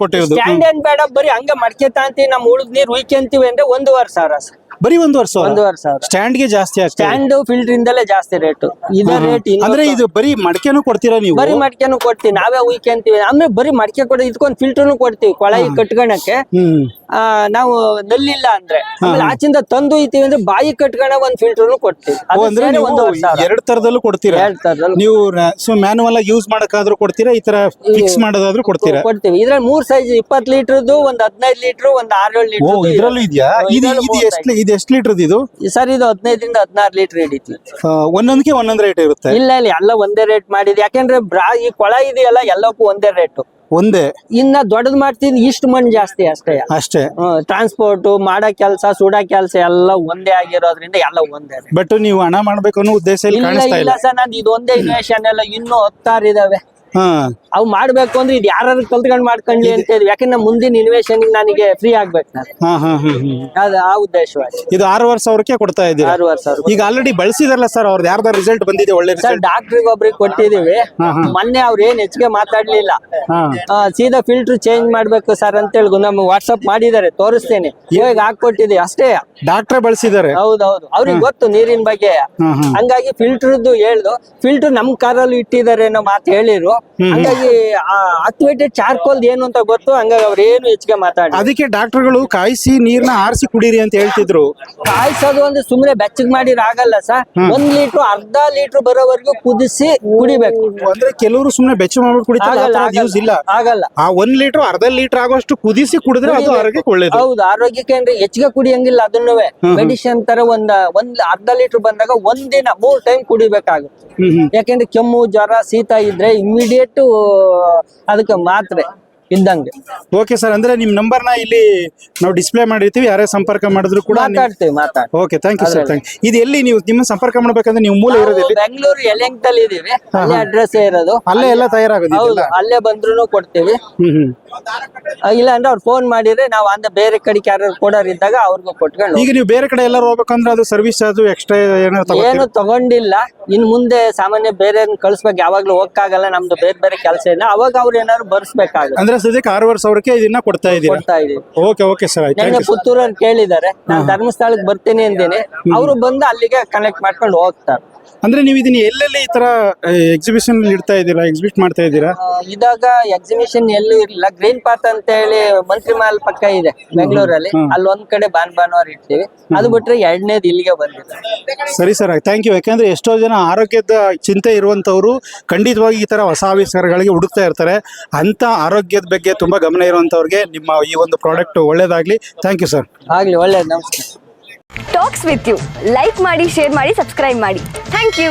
ಕೊಟ್ಟಿರೋದು. ಸ್ಟ್ಯಾಂಡ್ ಏನ್ ಬೇಡ ಬರೀ ಹಂಗ ಮಡ್ಕೆ ತಾಂತಿ ನಮ್ ಉಳಿದ್ ನೀರ್ ಉಯ್ಕೆಂತೀವಿ ಅಂದ್ರೆ ಒಂದೂವರೆ ಸಾವಿರ ಸರ್ ಬರೀ ಒಂದು ವರ್ಷ ಒಂದ್ ವರ್ಷ ಸ್ಟ್ಯಾಂಡ್ಗೆ ಜಾಸ್ತಿ ಆಗ್ತದೆ ಸ್ಟ್ಯಾಂಡ್ ಫಿಲ್ಟರ್ ಇಂದಲೇ ಜಾಸ್ತಿ ರೇಟ್ ಇದೇ ರೇಟ್ ಅಂದ್ರೆ ಇದು ಬರೀ ಮಡಕೆನೂ ಕೊಡ್ತೀರಾ ನೀವು? ಬರೀ ಮಡ್ಕೆನು ಕೊಡ್ತೀವಿ. ನಾವೇ ಉಯ್ಕೆಂತೀವಿ ಅಂದ್ರೆ ಬರೀ ಮಡಿಕೆ ಕೊಡ ಫಿಲ್ಟರ್ ಫಿಲ್ಟರ್ನು ಕೊಡ್ತೀವಿ. ಕೊಳಾಯಿ ಕಟ್ಕೊಳಕ್ಕೆ ಹ್ಮ್ ಆ, ನಾವು ನಲ್ಲಿಲ್ಲ ಅಂದ್ರೆ. ಆಮೇಲೆ ಆಚಿಂದ ತಂದು ಇತ್ತೀವಿ ಅಂದ್ರೆ ಬಾಯಿ ಕಟ್ಕೊಳ ಒಂದ್ ಫಿಲ್ಟರ್ನು ಕೊಡ್ತೀವಿ. ಅದು ಅಂದ್ರೆ ಸೇರಿ ನೀವು ಒಂದೂವರೆ ಸಾವಿರ. ಎರಡ್ ತರದಲ್ಲೂ ಕೊಡ್ತೀರಾ? ಎರಡ್ ತರದಲ್ಲಿ. ನೀವು ಸೊ ಮ್ಯಾನುವಲ್ ಆಗಿ ಯೂಸ್ ಮಾಡಕ್ಕಾದ್ರೂ ಕೊಡ್ತೀರಾ? ಈ ತರ ಫಿಕ್ಸ್ ಮಾಡೋದಾದ್ರೂ ಕೊಡ್ತೀರಾ? ಕೊಡ್ತೀವಿ. ಇದ್ರಲ್ಲಿ ಮೂರ್ ಸೈಜ್ ಇಪ್ಪತ್ ಲೀಟರ್ದು ಒಂದ್ ಹದಿನೈದು ಲೀಟರ್ ಒಂದ್ ಆರೇಳು ಓ ಲೀಟರ್ ಇದ್ರಲ್ಲೂ ಇದೆಯಾ? ಇದು. ಎಷ್ಟು ಇದು ಎಷ್ಟು ಲೀಟರ್ ಇದು? ಸರ್ ಇದು ಹದಿನೈದರಿಂದ ಹದಿನಾರು ಲೀಟರ್ ಹಿಡಿತೀವಿ ಆ, ಒಂದೊಂದಕ್ಕೆ ಒಂದೊಂದ್ ರೇಟ್ ಇರುತ್ತೆ. ಇಲ್ಲ ಇಲ್ಲ ಎಲ್ಲ ಒಂದೇ ರೇಟ್ ಮಾಡಿದ್ವಿ ಯಾಕೆಂದ್ರೆ ಬ್ರಾ ಈ ಕೊಳ ಇದೆಯಲ್ಲ ಎಲ್ಲಕ್ಕೂ ಒಂದೇ ರೇಟ್ ಒಂದೇ? ಇನ್ನ ದೊಡ್ಡದ್ ಮಾಡ್ತಿದ್ ಇಷ್ಟು ಮಣ್ಣು ಜಾಸ್ತಿ ಅಷ್ಟೇ. ಅಷ್ಟೇ. ಟ್ರಾನ್ಸ್ಪೋರ್ಟ್ ಮಾಡೋ ಕೆಲಸ ಸುಡೋ ಕೆಲಸ ಎಲ್ಲ ಒಂದೇ ಆಗಿರೋದ್ರಿಂದ ಎಲ್ಲ ಒಂದೇ. ಬಟ್ ನೀವು ಹಣ ಮಾಡ್ಬೇಕು ಅನ್ನೋ ಉದ್ದೇಶ ಇಲ್ಲಿ ಇಲ್ಲ ಸರ್ ಇದು ಒಂದೇ ಇನ್ವೆಷನ್ ಎಲ್ಲ ಇನ್ನೂ ಹತ್ತಾರು ಇದಾವೆ. ಅವು ಮಾಡ್ಬೇಕು ಅಂದ್ರೆ ಇದು ಯಾರು ಕಲ್ತ್ಕೊಂಡ್ ಮಾಡ್ಕೊಂಡ್ಲಿ ಅಂತ ಹೇಳಿ ಯಾಕಂದ್ರೆ ಮುಂದಿನ ಇನ್ವೆಷನ್ ನನಗೆ ಫ್ರೀ ಆಗ್ಬೇಕು ನಾನು. ಆ ಉದ್ದೇಶವಾಗಿ. ಇದು ಆರೂವರೆ ಸಾವಿರಕ್ಕೆ ಕೊಡ್ತಾ ಇದ್ದೀವಿ ಆರೂವರೆ ಸಾವಿರ ಈಗ ಆಲ್ರೆಡಿ ಬಳಸಿದಾರಲ್ಲ ಸರ್ ಅವ್ರದ್ದು ಯಾರ್ದಾರ ರಿಸಲ್ಟ್ ಬಂದಿದೆ ಒಳ್ಳೆ ಸರ್ ರಿಸಲ್ಟ್ ಡಾಕ್ಟ್ರಿಗೆ ಒಬ್ರಿಗೆ ಕೊಟ್ಟಿದೀವಿ. ಮೊನ್ನೆ ಅವ್ರ ಏನ್ ಹೆಚ್ಚಿಗೆ ಮಾತಾಡ್ಲಿಲ್ಲ. ಸೀದಾ ಫಿಲ್ಟರ್ ಚೇಂಜ್ ಮಾಡ್ಬೇಕು ಸರ್ ಅಂತ ಹೇಳಿ ನಮ್ಮ ವಾಟ್ಸಪ್ ಮಾಡಿದ್ದಾರೆ. ತೋರಿಸ್ತೇನೆ. ಇವಾಗ ಹಾಕೊಟ್ಟಿದೆ ಅಷ್ಟೇ. ಡಾಕ್ಟರ್ ಬಳಸಿದ್ದಾರೆ. ಹೌದೌದು. ಅವ್ರಿಗೆ ಗೊತ್ತು ನೀರಿನ ಬಗ್ಗೆ. ಹಂಗಾಗಿ ಫಿಲ್ಟರ್ದು ಹೇಳ್ದು ಫಿಲ್ಟರ್ ನಮ್ ಕಾರಲ್ಲಿ ಇಟ್ಟಿದ್ದಾರೆ ಅನ್ನೋ ಮಾತು ಹೇಳಿರು. ಹಂಗಾಗಿ ಆಕ್ಟಿವೇಟೆಡ್ ಚಾರ್ಕೋಲ್ ಏನು ಅಂತ ಗೊತ್ತು? ಹಂಗಾಗಿ ಅವ್ರು ಏನು ಹೆಚ್ಚಿಗೆ ಮಾತಾಡಿ ಅದಕ್ಕೆ ಡಾಕ್ಟರ್ಗಳು ಕಾಯಿಸಿ ನೀರ್ನ ಆರಿಸಿ ಕುಡೀರಿ ಅಂತ ಹೇಳ್ತಿದ್ರು. ಕಾಯಿಸೋದು ಒಂದು ಸುಮ್ನೆ ಬೆಚ್ಚಗ್ ಮಾಡಿರ ಆಗಲ್ಲ ಸರ್ ಒಂದ್ ಲೀಟರ್ ಅರ್ಧ ಲೀಟರ್ ಬರೋವರೆಗೂ ಕುದಿಸಿ ಕುಡಿಬೇಕು. ಅಂದ್ರೆ ಕೆಲವರು ಸುಮ್ನೆ ಬೆಚ್ಚ ಮಾಡ್ಬಿಟ್ಟು ಕುಡಿತಾರೆ ಯೂಸ್ ಇಲ್ಲ. ಆಗಲ್ಲ. ಆ ಒಂದ್ ಲೀಟರ್ ಅರ್ಧ ಲೀಟರ್ ಆಗೋಷ್ಟು ಕುದಿಸಿ ಕುಡಿದ್ರೆ ಅದು ಆರೋಗ್ಯಕ್ಕೆ ಒಳ್ಳೇದು. ಹೌದು ಆರೋಗ್ಯಕ್ಕೆ ಅಂದ್ರೆ ಹೆಚ್ಚಿಗೆ ಕುಡಿಯಂಗಿಲ್ಲ ಅದನ್ನು. ಮೆಡಿಸಿನ್ ತರ ಒಂದ್ ಒಂದ್ ಅರ್ಧ ಲೀಟರ್ ಬಂದಾಗ ಒಂದಿನ ಮೂರ್ ಟೈಮ್ ಕುಡಿಬೇಕಾಗುತ್ತೆ. ಯಾಕೆಂದ್ರೆ ಕೆಮ್ಮು ಜ್ವರ ಶೀತ ಇದ್ರೆ ಇಮಿಡಿಯೇಟ್ ಅದಕ್ಕೆ ಮಾತ್ರೆ ಇದ್ದಂಗೆ ಓಕೆ ಸರ್ ಅಂದ್ರೆ ನಿಮ್ ನಂಬರ್ನ ಇಲ್ಲಿ ನಾವು ಡಿಸ್ಪ್ಲೇ ಮಾಡಿರ್ತೀವಿ ಯಾರೇ ಸಂಪರ್ಕ ಮಾಡಿದ್ರು ಕೂಡ ಮಾತಾಡ್ತೀವಿ ಮಾತಾಡ್ okay thank you sir thank ಇದು ಎಲ್ಲಿ ನೀವು ನಿಮ್ಮ ಸಂಪರ್ಕ ಮಾಡ್ಬೇಕಂದ್ರೆ ನೀವು ಮೂಲ ಇರೋದು ಎಲ್ಲಿ? ಬೆಂಗಳೂರು ಯಲಂಕದಲ್ಲಿ ಇದೀವಿ. ಅಲ್ಲೇ ಅಡ್ರೆಸ್ ಇರೋದು. ಅಲ್ಲೇ ಎಲ್ಲ ತಯಾರಾಗೋದು ಹೌದು ಇದೆಲ್ಲ ಅಲ್ಲೇ ಬಂದ್ರು ಕೊಡ್ತೀವಿ. ಹ್ಮ್ ಇಲ್ಲ ಅಂದ್ರೆ ಅವ್ರು ಫೋನ್ ಮಾಡಿದ್ರೆ ನಾವು ಅಂದ ಬೇರೆ ಕಡೆ ಯಾರು ಕೊಡೋರ್ ಇದ್ದಾಗ ಅವ್ರಿಗೂ ಕೊಟ್ಕೊಂಡು ಈಗ ನೀವು ಬೇರೆ ಕಡೆ ಎಲ್ಲರೂ ಹೋಗ್ಬೇಕಂದ್ರೆ ಅದು ಸರ್ವಿಸ್ ಚಾರ್ಜ್ ಎಕ್ಸ್ಟ್ರಾ ಏನೋ ಏನು ತಗೊಂಡಿಲ್ಲ. ಇನ್ ಮುಂದೆ ಸಾಮಾನ್ಯ ಬೇರೆ ಕಳ್ಸ್ಬೇಕು. ಯಾವಾಗ್ಲೂ ಹೋಗಕ್ಕಾಗಲ್ಲ ನಮ್ದು ಬೇರೆ ಬೇರೆ ಕೆಲಸ ಇಲ್ಲ. ಅವಾಗ ಅವ್ರು ಏನಾದ್ರು ಬರ್ಸ್ಬೇಕಾಗುತ್ತೆ. ಅಂದ್ರೆ ಸದ್ಯಕ್ಕೆ ಆರೂವರೆ ಸಾವಿರಕ್ಕೆ ಇದನ್ನ ಕೊಡ್ತಾ ಇದ್ದೀರಾ? ಕೊಡ್ತಾ ಇದೀವಿ ಓಕೆ ಓಕೆ ಸರ್ ಆಯ್ತು. ನೆನ್ನೆ ಪುತ್ತೂರವ್ರು ಕೇಳಿದ್ದಾರೆ. ನಾನು ಧರ್ಮಸ್ಥಳಕ್ಕೆ ಬರ್ತೀನಿ ಅಂದೇನೆ. ಅವರು ಬಂದು ಅಲ್ಲಿಗೆ ಕನೆಕ್ಟ್ ಮಾಡ್ಕೊಂಡು ಹೋಗ್ತಾರೆ. ಅಂದ್ರೆ ನೀವು ಇದನ್ನ ಎಲ್ಲೆಲ್ಲಿ ಈ ತರ ಎಕ್ಸಿಬಿಷನ್ ಇಡ್ತಾ ಇದ್ದೀರಾ ಎಕ್ಸಿಬಿಟ್ ಮಾಡ್ತಾ ಇದ್ದೀರಾ? ಇದಾಗ ಎಕ್ಸಿಬಿಷನ್ ಎಲ್ಲೂ ಇರಲಿಲ್ಲ. ಗ್ರೀನ್ ಪಾತ್ ಅಂತ ಹೇಳಿ ಮಂತ್ರಿ ಮಹಲ್ ಪಕ್ಕ ಇದೆ ಬೆಂಗಳೂರಲ್ಲಿ ಅಲ್ಲಿ. ಒಂದ್ ಕಡೆ ಬಾನ್ ಭಾನುವಾರ ಇಡ್ತೀವಿ. ಅದು ಬಿಟ್ರೆ ಎರಡನೇದು ಇಲ್ಲಿಗೆ ಬಂದಿದೆ. ಸರಿ ಸರ್ ಥ್ಯಾಂಕ್ ಯು ಯಾಕಂದ್ರೆ ಎಷ್ಟೋ ಜನ ಆರೋಗ್ಯದ ಚಿಂತೆ ಇರುವಂತವ್ರು ಖಂಡಿತವಾಗಿ ಈ ತರ ಹೊಸ ಆವಿಷ್ಕಾರಗಳಿಗೆ ಹುಡುಕ್ತಾ ಇರ್ತಾರೆ. ಅಂತ ಆರೋಗ್ಯದ ಬಗ್ಗೆ ತುಂಬಾ ಗಮನ ಇರುವಂತವ್ರಿಗೆ ನಿಮ್ಮ ಈ ಒಂದು ಪ್ರಾಡಕ್ಟ್ ಒಳ್ಳೇದಾಗ್ಲಿ. ಥ್ಯಾಂಕ್ ಯು ಸರ್ ಆಗ್ಲಿ ಒಳ್ಳೇದು. ನಮಸ್ಕಾರ. ಟಾಕ್ಸ್ ವಿತ್ ಯು ಲೈಕ್ ಮಾಡಿ ಶೇರ್ ಮಾಡಿ ಸಬ್ಸ್ಕ್ರೈಬ್ ಮಾಡಿ. Thank you